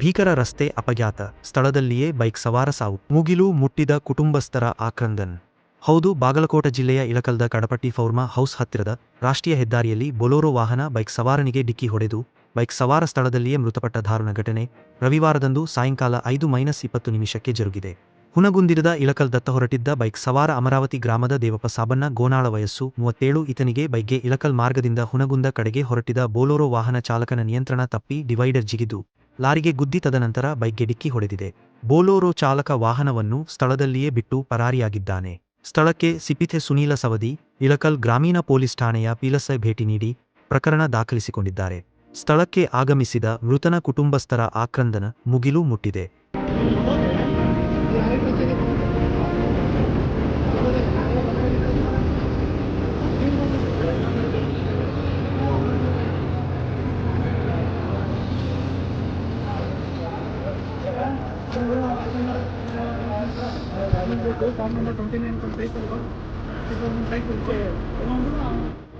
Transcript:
ಭೀಕರ ರಸ್ತೆ ಅಪಘಾತ. ಸ್ಥಳದಲ್ಲಿಯೇ ಬೈಕ್ ಸವಾರ ಸಾವು. ಮುಗಿಲು ಮುಟ್ಟಿದ ಕುಟುಂಬಸ್ಥರ ಆಕ್ರಂದನ್. ಹೌದು, ಬಾಗಲಕೋಟ ಜಿಲ್ಲೆಯ ಇಳಕಲ್ದ ಕಡಪಟ್ಟಿ ಫೌರ್ಮಾ ಹೌಸ್ ಹತ್ತಿರದ ರಾಷ್ಟ್ರೀಯ ಹೆದ್ದಾರಿಯಲ್ಲಿ ಬೊಲೋರೋ ವಾಹನ ಬೈಕ್ ಸವಾರನಿಗೆ ಡಿಕ್ಕಿ ಹೊಡೆದು ಬೈಕ್ ಸವಾರ ಸ್ಥಳದಲ್ಲಿಯೇ ಮೃತಪಟ್ಟ ದಾರುಣ ಘಟನೆ ರವಿವಾರದಂದು ಸಾಯಂಕಾಲ ಐದು ಮೈನಸ್ ಇಪ್ಪತ್ತು ನಿಮಿಷಕ್ಕೆ ಜರುಗಿದೆ. ಹುನಗುಂದಿರದ ಇಳಕಲ್ ದತ್ತ ಹೊರಟಿದ್ದ ಬೈಕ್ ಸವಾರ ಅಮರಾವತಿ ಗ್ರಾಮದ ದೇವಪ್ಪ ಸಾಬಣ್ಣ ಗೋನಾಳ ವಯಸ್ಸು ಮೂವತ್ತೇಳು ಈತನಿಗೆ ಬೈಕ್ಗೆ ಇಳಕಲ್ ಮಾರ್ಗದಿಂದ ಹುನಗುಂದ ಕಡೆಗೆ ಹೊರಟಿದ ಬೋಲೋರೋ ವಾಹನ ಚಾಲಕನ ನಿಯಂತ್ರಣ ತಪ್ಪಿ ಡಿವೈಡರ್ ಜಿಗಿದು. ಲಾರಿಗೆ ಗುದ್ದಿ ತದನಂತರ ಬೈಕ್ಗೆ ಡಿಕ್ಕಿ ಹೊಡೆದಿದೆ. ಬೋಲೋರೋ ಚಾಲಕ ವಾಹನವನ್ನು ಸ್ಥಳದಲ್ಲಿಯೇ ಬಿಟ್ಟು ಪರಾರಿಯಾಗಿದ್ದಾನೆ. ಸ್ಥಳಕ್ಕೆ ಸಿಪಿಥೆ ಸುನೀಲ ಸವದಿ, ಇಳಕಲ್ ಗ್ರಾಮೀಣ ಪೊಲೀಸ್ ಠಾಣೆಯ ಪಿಲಸೈ ಭೇಟಿ ನೀಡಿ ಪ್ರಕರಣ ದಾಖಲಿಸಿಕೊಂಡಿದ್ದಾರೆ. ಸ್ಥಳಕ್ಕೆ ಆಗಮಿಸಿದ ಮೃತನ ಕುಟುಂಬಸ್ಥರ ಆಕ್ರಂದನ ಮುಗಿಲು ಮುಟ್ಟಿದೆ. Twenty nine twenty five twenty five